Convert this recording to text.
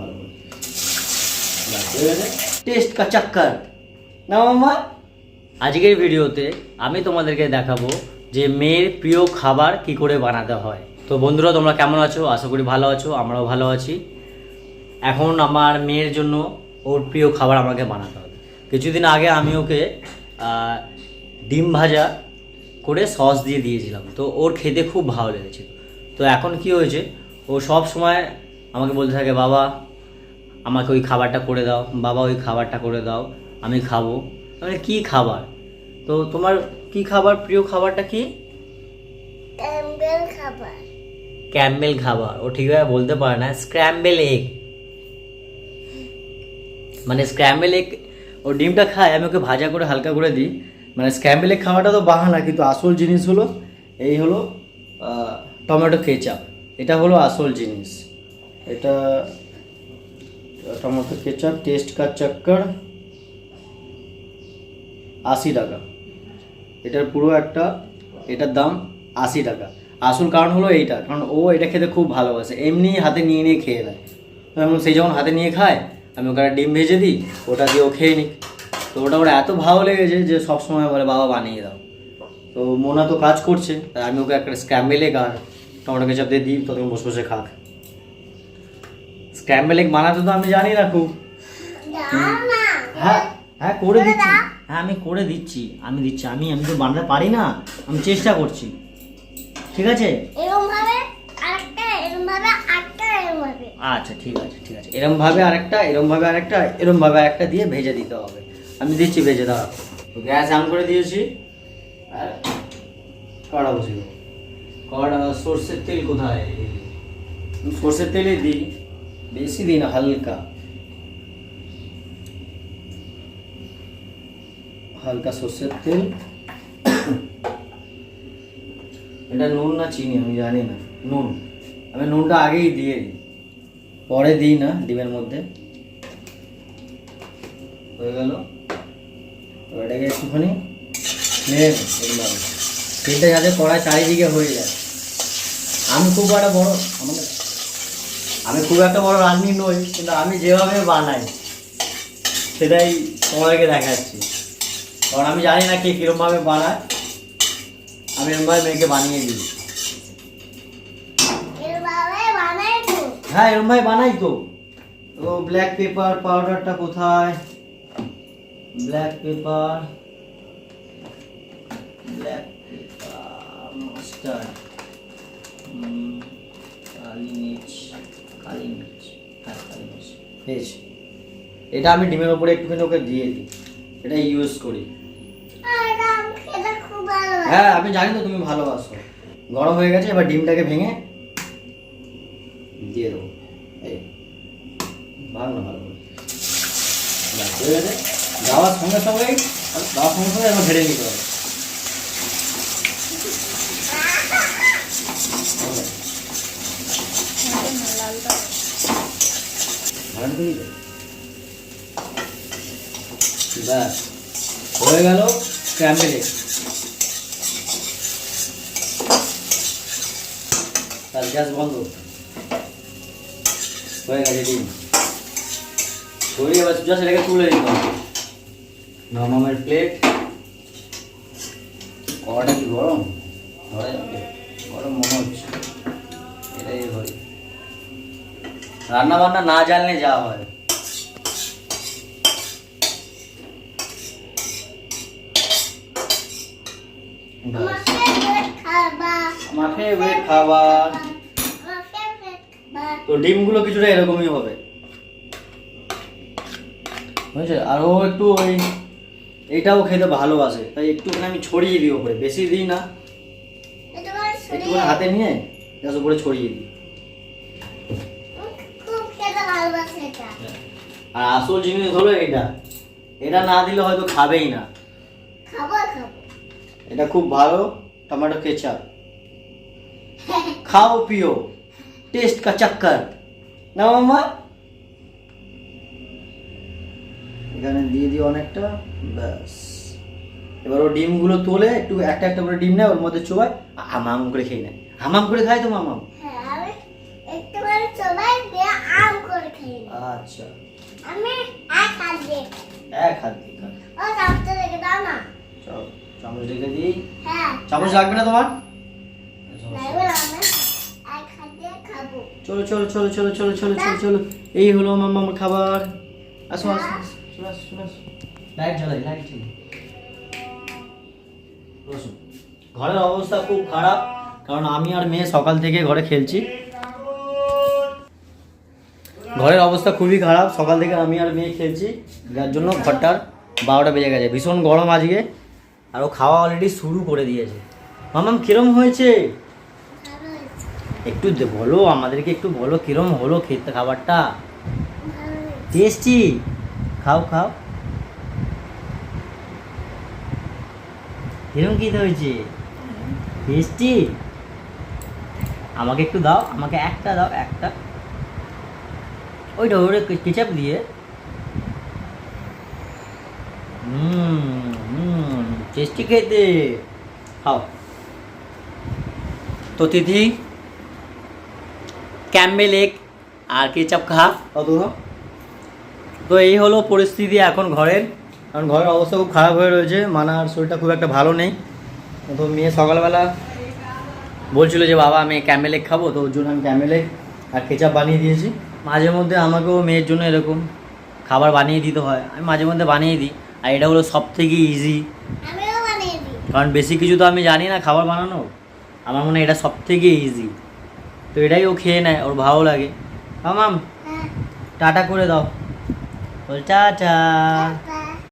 ভালো টেস্ট কা চক্কর। না আজকের ভিডিওতে আমি তোমাদেরকে দেখাবো যে মেয়ের প্রিয় খাবার কি করে বানাতে হয়। তো বন্ধুরা, তোমরা কেমন আছো? আশা করি ভালো আছো, আমরাও ভালো আছি। এখন আমার মেয়ের জন্য ওর প্রিয় খাবার আমাকে বানাতে হবে। কিছুদিন আগে আমি ওকে ডিম ভাজা করে সস দিয়ে দিয়েছিলাম। তো ওর খেতে খুব ভালো লেগেছিল। তো এখন কি হয়েছে, ও সব সময় আমাকে বলতে থাকে বাবা আমাকে ওই খাবারটা করে দাও। বাবা ওই খাবারটা করে দাও। আমি খাব। মানে কি খাবার? তো তোমার কি খাবার প্রিয় খাবারটা কি? ক্যাম্বেল খাবার। ক্যাম্বেল খাবার। ও ঠিকভাবে বলতে পারে না। Scramble egg. মানে স্ক্র্যাম্বেল এগ ও ডিমটা খায় আমি ওকে ভাজা করে হালকা করে দিই। মানে স্ক্র্যাম্বেল এগ খাওয়াটা তো বাহানা কিন্তু আসল জিনিস হলো এই হলো টমেটো কেচাপ। এটা হলো আসল জিনিস। এটা টমেটো কেচাপ, টেস্ট কা চক্কর? আশি টাকা। এটার পুরো একটা, এটার দাম আশি টাকা। আসল কারণ হলো এইটা, কারণ ও এটা খেতে খুব ভালোবাসে। এমনি হাতে নিয়ে নিয়ে খেয়ে নেয়। এমন সেই যখন হাতে নিয়ে খায়, আমি ওখানে ডিম ভেজে দিই, ওটা দিয়ে ও খেয়ে নিক। তো ওটা ওর এত ভালো লেগেছে যে সব সময় বলে, বাবা, বানিয়ে দাও। তো মোনা তো কাজ করছে তাই আমি ওকে একটা স্ক্র্যাম্বেল এগ আর টমেটো কেচাপ দিয়ে দিই তখন বসে বসে খাক। স্ক্র্যাম্বেল এগ বানাতে তো আমি জানি না খুব। হ্যাঁ হ্যাঁ করে দিচ্ছি। হ্যাঁ আমি করে দিচ্ছি। আমি দিচ্ছি। আমি আমি তো বানাতে পারি না। আমি চেষ্টা করছি। ঠিক আছে? আচ্ছা ঠিক আছে ঠিক আছে। এরম ভাবে আরেকটা এরম ভাবে আরেকটা এরম ভাবে আরেকটা দিয়ে ভেজে দিতে হবে। আমি দিচ্ছি ভেজে দাও গ্যাস অন করে দিয়েছি। আর কড়া বসে দেবো। কড়া সর্ষের তেল কোথায়? সর্ষের তেলে দিই। বেশি দিন হালকা। হালকা সর্ষের তেল। এটা নুন না চিনি, আমি জানি না। নুন। আমি নুনটা আগেই দিয়ে দিই। পরে দিই না, ডিমের মধ্যে। হয়ে গেল। এটাকে একটুখানি নেড়ে তেলটা যাতে কড়াই চারিদিকে হয়ে যায়। আমি খুব একটা বড় আমাদের আমি খুব একটা বড় রাঁধুনি নই কিন্তু আমি যেভাবে বানাই সেটাই তোমাদেরকে দেখাচ্ছি। কারণ আমি জানি না কে কীরকমভাবে বানায় আমি এরকমভাবে মেয়েকে বানিয়ে দিই। হ্যাঁ এরকম ভাই বানাই তো। ও ব্ল্যাক পেপার পাউডারটা কোথায়? Black pepper black pepper mustard কালি মির্চ হ্যাঁ মির্চ পেয়েছি এটা আমি ডিমের ওপরে একটুখানি ওকে দিয়ে দিই। এটা ইউজ করি। হ্যাঁ আমি জানি তো তুমি ভালোবাসো। গরম হয়ে গেছে এবার ডিমটাকে ভেঙে দিয়ে দেবো। এই ভালো না ভালো করে যাওয়ার সঙ্গে সঙ্গেই যাওয়ার সঙ্গে সঙ্গে এবার ভেড়ে নিতে হবে। ভালো করে দিলে? ব্যাস হয়ে গেল স্ক্র্যাম্বল এগ তার গ্যাস বন্ধ হয়ে গেছে ডিম সরিয়ে এবার জাস্ট এটাকে তুলে দিতে হবে নরমামের প্লেট কড়াটা কি গরম ধরা যাবে গরম মনে হচ্ছে এটাই হয় রান্না বান্না না জানলে যা হয়। খাবার তো ডিমগুলো কিছুটা এরকমই হবে। একটু ওই এইটাও খেতে ভালোবাসে। তাই আমি ছড়িয়ে দিই বেশি দিই না। একটুখানি হাতে নিয়ে ছড়িয়ে দিই। আর আসল জিনিস হলো এটা। এটা না দিলে হয়তো খাবেই না। এটা খুব ভালো টমেটো কেচাপ। খাও পিও টেস্ট কা চক্কর। না মামা? এখানে দিয়ে দিই অনেকটা ব্যাস। এবার ও ডিমগুলো তোলে একটু একটা একটা করে ডিম নেয় ওর মধ্যে চোবায় হামাম করে খেয়ে নেয়। হামাম করে খায় তো মামাম? হ্যাঁ। আচ্ছা। আমি এক হাত দিয়ে। এক হাত দিয়ে ও চামচটা রেখে দাও না। চলো চামচ রেখে দিই। হ্যাঁ। চামচ লাগবে না তোমার? লাগবে না আমি এক হাত দিয়ে খাব। চলো চলো চলো চলো চলো চলো চলো চলো। এই হলো মাম্মা আমার খাবার। আসো আসো আসো, আসো আসো। লাইট জ্বালাই লাইট জ্বালাই। ঘরের অবস্থা খুব খারাপ কারণ আমি আর মেয়ে সকাল থেকে ঘরে খেলছি। ঘরের অবস্থা খুবই খারাপ। সকাল থেকে আমি আর মেয়ে খেলছি যার জন্য ঘরটার বারোটা বেজে গেছে। ভীষণ গরম আজকে। আর ও খাওয়া অলরেডি শুরু করে দিয়েছে। মামাম, কিরম হয়েছে? একটু বলো, আমাদেরকে একটু বলো, কিরম হলো খেতে খাবারটা? টেস্টি? খাও খাও। কিরম কি হয়েছে? টেস্টি? আমাকে একটু দাও, আমাকে একটা দাও, একটা। ওইটা ওরে কেচাপ দিয়ে। হুম টেস্টি খেতে। খাও। তো তিথি ক্যাম্বেল এগ আর কেচাপ খা। কত তো এই হলো পরিস্থিতি এখন ঘরের। কারণ ঘরের অবস্থা খুব খারাপ হয়ে রয়েছে। মানার শরীরটা খুব একটা ভালো নেই। তো মেয়ে সকালবেলা বলছিল যে বাবা আমি ক্যামেল এগ খাব। তো ওর জন্য আমি ক্যামেল এগ আর কেচাপ বানিয়ে দিয়েছি। মাঝে মধ্যে আমাকেও মেয়ের জন্য এরকম খাবার বানিয়ে দিতে হয়। আমি মাঝে মধ্যে বানিয়ে দিই আর এটা হলো সব থেকে ইজি কারণ বেশি কিছু তো আমি জানি না খাবার বানানো আমার মনে হয় এটা সব থেকে ইজি তো এটাই ও খেয়ে নেয় ওর ভালো লাগে। মাম। হ্যাঁ। টাটা করে দাও। বল টাটা।